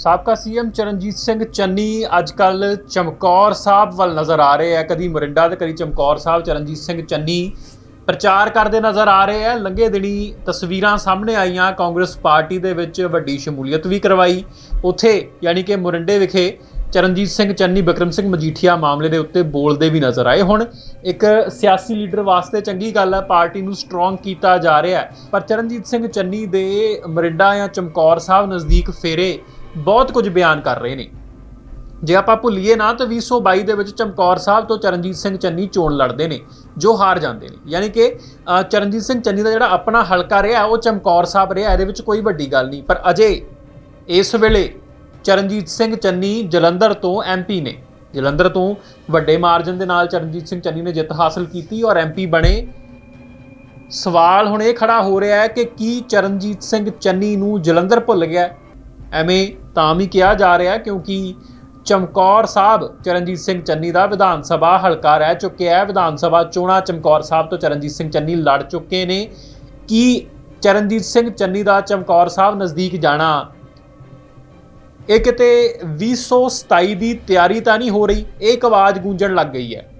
ਸਾਬਕਾ ਸੀਐਮ ਚਰਨਜੀਤ ਸਿੰਘ ਚੰਨੀ ਅੱਜ ਕੱਲ ਚਮਕੌਰ ਸਾਹਿਬ ਵੱਲ ਨਜ਼ਰ ਆ ਰਹੇ ਆ। ਕਦੀ ਮਰਿੰਡਾ ਤੇ ਕਦੀ ਚਮਕੌਰ ਸਾਹਿਬ ਚਰਨਜੀਤ ਸਿੰਘ ਚੰਨੀ ਪ੍ਰਚਾਰ ਕਰਦੇ ਨਜ਼ਰ ਆ ਰਹੇ ਆ। ਲੰਘੇ ਦਿਨੀ ਤਸਵੀਰਾਂ ਸਾਹਮਣੇ ਆਈਆਂ। ਕਾਂਗਰਸ ਪਾਰਟੀ ਦੇ ਵਿੱਚ ਵੱਡੀ ਸ਼ਮੂਲੀਅਤ ਵੀ ਕਰਵਾਈ। ਉੱਥੇ ਯਾਨੀ ਕਿ ਮੁਰਿੰਡੇ ਵਿਖੇ ਚਰਨਜੀਤ ਸਿੰਘ ਚੰਨੀ, ਬਿਕਰਮ ਸਿੰਘ ਮਜੀਠੀਆ ਮਾਮਲੇ ਦੇ ਉੱਤੇ ਬੋਲਦੇ ਵੀ ਨਜ਼ਰ ਆਏ ਹੁਣ। ਇੱਕ ਸਿਆਸੀ ਲੀਡਰ ਵਾਸਤੇ ਚੰਗੀ ਗੱਲ ਹੈ ਪਾਰਟੀ ਨੂੰ ਸਟਰੋਂਗ ਕੀਤਾ ਜਾ ਰਿਹਾ ਪਰ ਚਰਨਜੀਤ ਸਿੰਘ ਚੰਨੀ ਦੇ ਮਰਿੰਡਾ ਜਾਂ ਚਮਕੌਰ ਸਾਹਿਬ ਨਜ਼ਦੀਕ ਫੇਰੇ ਬਹੁਤ ਕੁਝ ਬਿਆਨ ਕਰ ਰਹੇ ਨੇ। ਜੇ ਆਪਾਂ ਭੁੱਲੀਏ ਨਾ ਤਾਂ 2022 ਦੇ ਵਿੱਚ ਚਮਕੌਰ ਸਾਹਿਬ ਤੋਂ ਚਰਨਜੀਤ ਸਿੰਘ ਚੰਨੀ ਚੋਣ ਲੜਦੇ ਨੇ, ਜੋ ਹਾਰ ਜਾਂਦੇ ਨੇ। ਯਾਨੀ ਕਿ ਚਰਨਜੀਤ ਸਿੰਘ ਚੰਨੀ ਦਾ ਜਿਹੜਾ ਆਪਣਾ ਹਲਕਾ ਰਿਹਾ, ਉਹ ਚਮਕੌਰ ਸਾਹਿਬ ਰਿਹਾ, ਇਹਦੇ ਵਿੱਚ ਕੋਈ ਵੱਡੀ ਗੱਲ ਨਹੀਂ। ਪਰ ਅਜੇ ਇਸ ਵੇਲੇ ਚਰਨਜੀਤ ਸਿੰਘ ਚੰਨੀ ਜਲੰਧਰ ਤੋਂ ਐਮਪੀ ਨੇ। ਜਲੰਧਰ ਤੋਂ ਵੱਡੇ ਮਾਰਜਨ ਦੇ ਨਾਲ ਚਰਨਜੀਤ ਸਿੰਘ ਚੰਨੀ ਨੇ ਜਿੱਤ ਹਾਸਲ ਕੀਤੀ ਔਰ ਐਮਪੀ ਬਣੇ। ਸਵਾਲ ਹੁਣ ਇਹ ਖੜਾ ਹੋ ਰਿਹਾ ਹੈ ਕਿ ਕੀ ਚਰਨਜੀਤ ਸਿੰਘ ਚੰਨੀ ਨੂੰ ਜਲੰਧਰ ਭੁੱਲ ਗਿਆ ਐਵੇਂ ਤਾਂ ਵੀ ਕਿਹਾ ਜਾ ਰਿਹਾ ਕਿਉਂਕਿ ਚਮਕੌਰ ਸਾਹਿਬ ਚਰਨਜੀਤ ਸਿੰਘ ਚੰਨੀ ਦਾ ਵਿਧਾਨ ਸਭਾ ਹਲਕਾ ਰਹਿ ਚੁੱਕਿਆ ਹੈ। ਵਿਧਾਨ ਸਭਾ ਚੋਣਾਂ ਚਮਕੌਰ ਸਾਹਿਬ ਤੋਂ ਚਰਨਜੀਤ ਸਿੰਘ ਚੰਨੀ ਲੜ ਚੁੱਕੇ ਨੇ। ਕੀ ਚਰਨਜੀਤ ਸਿੰਘ ਚੰਨੀ ਦਾ ਚਮਕੌਰ ਸਾਹਿਬ ਨਜ਼ਦੀਕ ਜਾਣਾ? ਇਹ ਕਿਤੇ 2027 ਦੀ ਤਿਆਰੀ ਤਾਂ ਨਹੀਂ ਹੋ ਰਹੀ, ਇਹ ਇੱਕ ਆਵਾਜ਼ ਗੂੰਜਣ ਲੱਗ ਗਈ ਹੈ।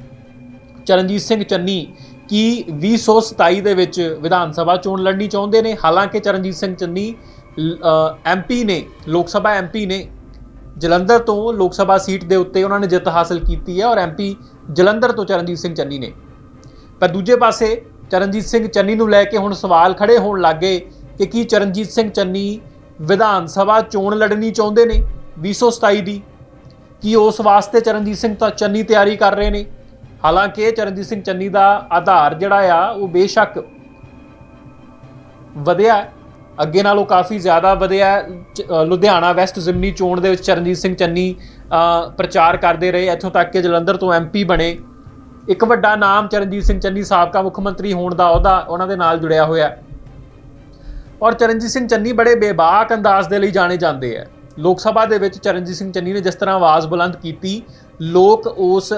ਚਰਨਜੀਤ ਸਿੰਘ ਚੰਨੀ ਕੀ 2027 ਦੇ ਵਿੱਚ ਵਿਧਾਨ ਸਭਾ ਚੋਣ ਲੜਨੀ ਚਾਹੁੰਦੇ ਨੇ? ਹਾਲਾਂਕਿ ਚਰਨਜੀਤ ਸਿੰਘ ਚੰਨੀ ਐਮਪੀ ਨੇ, ਲੋਕ ਸਭਾ ਐਮਪੀ ਨੇ ਜਲੰਧਰ ਤੋਂ ਲੋਕ ਸਭਾ ਸੀਟ ਦੇ ਉੱਤੇ ਉਹਨਾਂ ਨੇ ਜਿੱਤ ਹਾਸਲ ਕੀਤੀ ਹੈ ਔਰ ਐਮਪੀ ਜਲੰਧਰ ਤੋਂ ਚਰਨਜੀਤ ਸਿੰਘ ਚੰਨੀ ਨੇ। ਪਰ ਦੂਜੇ ਪਾਸੇ ਚਰਨਜੀਤ ਸਿੰਘ ਚੰਨੀ ਨੂੰ ਲੈ ਕੇ ਹੁਣ ਸਵਾਲ ਖੜੇ ਹੋਣ ਲੱਗੇ ਕਿ ਕੀ ਚਰਨਜੀਤ ਸਿੰਘ ਚੰਨੀ ਵਿਧਾਨ ਸਭਾ ਚੋਣ ਲੜਨੀ ਚਾਹੁੰਦੇ ਨੇ 2027 ਦੀ? ਕੀ ਉਸ ਵਾਸਤੇ ਚਰਨਜੀਤ ਸਿੰਘ ਤਾਂ ਚੰਨੀ ਤਿਆਰੀ ਕਰ ਰਹੇ ਨੇ? ਹਾਲਾਂਕਿ ਚਰਨਜੀਤ ਸਿੰਘ ਚੰਨੀ ਦਾ ਆਧਾਰ ਜਿਹੜਾ ਆ, ਉਹ ਬੇਸ਼ੱਕ ਵਧਿਆ ਅੱਗੇ ਨਾਲੋਂ ਕਾਫੀ ਜ਼ਿਆਦਾ ਵਧਿਆ ਲੁਧਿਆਣਾ ਵੈਸਟ ਜ਼ਿਮਨੀ ਚੋਣ ਦੇ ਵਿੱਚ ਚਰਨਜੀਤ ਸਿੰਘ ਚੰਨੀ ਪ੍ਰਚਾਰ ਕਰਦੇ ਰਹੇ। ਇੱਥੋਂ ਤੱਕ ਕਿ ਜਲੰਧਰ ਤੋਂ ਐਮਪੀ ਬਣੇ। ਇੱਕ ਵੱਡਾ ਨਾਮ ਚਰਨਜੀਤ ਸਿੰਘ ਚੰਨੀ ਸਾਬਕਾ ਮੁੱਖ ਮੰਤਰੀ ਹੋਣ ਦਾ ਅਹੁਦਾ ਉਹਨਾਂ ਦੇ ਨਾਲ ਜੁੜਿਆ ਹੋਇਆ ਔਰ ਚਰਨਜੀਤ ਸਿੰਘ ਚੰਨੀ ਬੜੇ ਬੇਬਾਕ ਅੰਦਾਜ਼ ਦੇ ਲਈ ਜਾਣੇ ਜਾਂਦੇ ਆ ਲੋਕ ਸਭਾ ਦੇ ਵਿੱਚ ਚਰਨਜੀਤ ਸਿੰਘ ਚੰਨੀ ਨੇ ਜਿਸ ਤਰ੍ਹਾਂ ਆਵਾਜ਼ ਬੁਲੰਦ ਕੀਤੀ, ਲੋਕ ਉਸ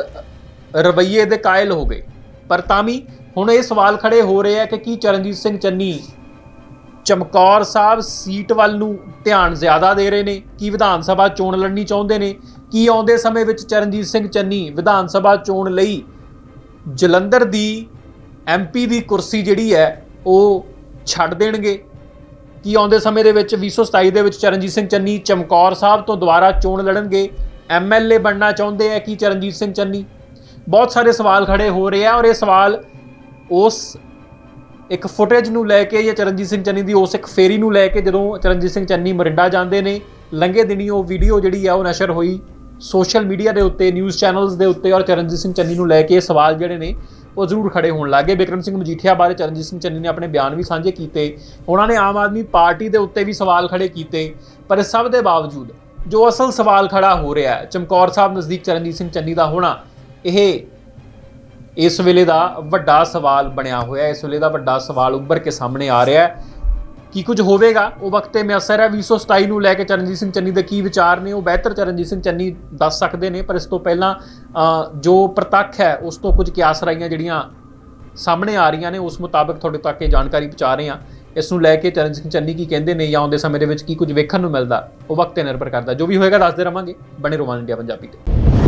ਰਵੱਈਏ ਦੇ ਕਾਇਲ ਹੋ ਗਏ। ਪਰ ਤਾਂ ਵੀ ਹੁਣ ਇਹ ਸਵਾਲ ਖੜੇ ਹੋ ਰਹੇ ਆ ਕਿ ਕੀ ਚਰਨਜੀਤ ਸਿੰਘ ਚੰਨੀ ਚਮਕੌਰ ਸਾਹਿਬ ਸੀਟ ਵੱਲ ਨੂੰ ਧਿਆਨ ਜ਼ਿਆਦਾ ਦੇ ਰਹੇ ਨੇ। ਕੀ ਵਿਧਾਨ ਸਭਾ ਚੋਣ ਲੜਨੀ ਚਾਹੁੰਦੇ ਨੇ? ਕੀ ਆਉਂਦੇ ਸਮੇਂ ਵਿੱਚ ਚਰਨਜੀਤ ਸਿੰਘ ਚੰਨੀ ਵਿਧਾਨ ਸਭਾ ਚੋਣ ਲਈ ਜਲੰਧਰ ਦੀ ਐਮਪੀ ਦੀ ਕੁਰਸੀ ਜਿਹੜੀ ਹੈ, ਉਹ ਛੱਡ ਦੇਣਗੇ? ਕੀ ਆਉਂਦੇ ਸਮੇਂ ਦੇ ਵਿੱਚ 2027 ਦੇ ਵਿੱਚ ਚਰਨਜੀਤ ਸਿੰਘ ਚੰਨੀ ਚਮਕੌਰ ਸਾਹਿਬ ਤੋਂ ਦੁਬਾਰਾ ਚੋਣ ਲੜਨਗੇ? ਐਮਐਲਏ ਬਣਨਾ ਚਾਹੁੰਦੇ ਆ ਕੀ ਚਰਨਜੀਤ ਸਿੰਘ ਚੰਨੀ? ਬਹੁਤ ਸਾਰੇ ਸਵਾਲ ਖੜੇ ਹੋ ਰਹੇ ਆ ਔਰ ਇਹ ਸਵਾਲ ਉਸ ਇੱਕ ਫੁਟੇਜ ਨੂੰ ਲੈ ਕੇ ਜਾਂ ਚਰਨਜੀਤ ਸਿੰਘ ਚੰਨੀ ਦੀ ਉਸ ਇੱਕ ਫੇਰੀ ਨੂੰ ਲੈ ਕੇ ਜਦੋਂ ਚਰਨਜੀਤ ਸਿੰਘ ਚੰਨੀ ਮਰਿੰਡਾ ਜਾਂਦੇ ਨੇ, ਲੰਘੇ ਦਿਨੀ ਉਹ ਵੀਡੀਓ ਜਿਹੜੀ ਆ ਉਹ ਨਸ਼ਰ ਹੋਈ ਸੋਸ਼ਲ ਮੀਡੀਆ ਦੇ ਉੱਤੇ ਨਿਊਜ਼ ਚੈਨਲਸ ਦੇ ਉੱਤੇ ਔਰ ਚਰਨਜੀਤ ਸਿੰਘ ਚੰਨੀ ਨੂੰ ਲੈ ਕੇ ਇਹ ਸਵਾਲ ਜਿਹੜੇ ਨੇ ਉਹ ਜ਼ਰੂਰ ਖੜੇ ਹੋਣ ਲੱਗੇ। ਬਿਕਰਮ ਸਿੰਘ ਮਜੀਠੀਆ ਬਾਰੇ ਚਰਨਜੀਤ ਸਿੰਘ ਚੰਨੀ ਨੇ ਆਪਣੇ ਬਿਆਨ ਵੀ ਸਾਂਝੇ ਕੀਤੇ। ਉਹਨਾਂ ਨੇ ਆਮ ਆਦਮੀ ਪਾਰਟੀ ਦੇ ਉੱਤੇ ਵੀ ਸਵਾਲ ਖੜੇ ਕੀਤੇ, ਪਰ ਇਸ ਸਭ ਦੇ ਬਾਵਜੂਦ ਜੋ ਅਸਲ ਸਵਾਲ ਖੜਾ ਹੋ ਰਿਹਾ ਹੈ, ਚਮਕੌਰ ਸਾਹਿਬ ਨਜ਼ਦੀਕ ਚਰਨਜੀਤ ਸਿੰਘ ਚੰਨੀ ਦਾ ਹੋਣਾ, ਇਹ ਇਸ ਵੇਲੇ ਦਾ ਵੱਡਾ ਸਵਾਲ ਬਣਿਆ ਹੋਇਆ ਇਸ ਵੇਲੇ ਦਾ ਵੱਡਾ ਸਵਾਲ ਉੱਭਰ ਕੇ ਸਾਹਮਣੇ ਆ ਰਿਹਾ ਹੈ। ਕੀ ਕੁਝ ਹੋਵੇਗਾ? ਉਹ ਵਕਤ ਤੇ ਅਸਰ ਹੈ 2027 ਨੂੰ ਲੈ ਕੇ ਚਰਨਜੀਤ ਸਿੰਘ ਚੰਨੀ ਦੇ ਕੀ ਵਿਚਾਰ ਨੇ, ਉਹ ਬਿਹਤਰ ਚਰਨਜੀਤ ਸਿੰਘ ਚੰਨੀ ਦੱਸ ਸਕਦੇ ਨੇ, ਪਰ ਇਸ ਤੋਂ ਪਹਿਲਾਂ ਜੋ ਪ੍ਰਤੱਖ ਹੈ, ਉਸ ਤੋਂ ਕੁਝ ਕਿਆਸ ਰਾਈਆਂ ਜਿਹੜੀਆਂ ਸਾਹਮਣੇ ਆ ਰਹੀਆਂ ਨੇ, ਉਸ ਮੁਤਾਬਕ ਤੁਹਾਡੇ ਤੱਕ ਇਹ ਜਾਣਕਾਰੀ ਪਹੁੰਚਾ ਰਹੇ ਹਾਂ। ਇਸ ਨੂੰ ਲੈ ਕੇ ਚਰਨਜੀਤ ਸਿੰਘ ਚੰਨੀ ਕੀ ਕਹਿੰਦੇ ਨੇ ਜਾਂ ਆਉਂਦੇ ਸਮੇਂ ਦੇ ਵਿੱਚ ਕੀ ਕੁਝ ਵੇਖਣ ਨੂੰ ਮਿਲਦਾ, ਉਹ ਵਕਤ ਤੇ ਨਿਰਭਰ ਕਰਦਾ। ਜੋ ਵੀ ਹੋਏਗਾ, ਦੱਸਦੇ ਰਵਾਂਗੇ। ਬਣੇ ਰੋਮਾਨ ਇੰਡੀਆ ਪੰਜਾਬੀ ਤੇ।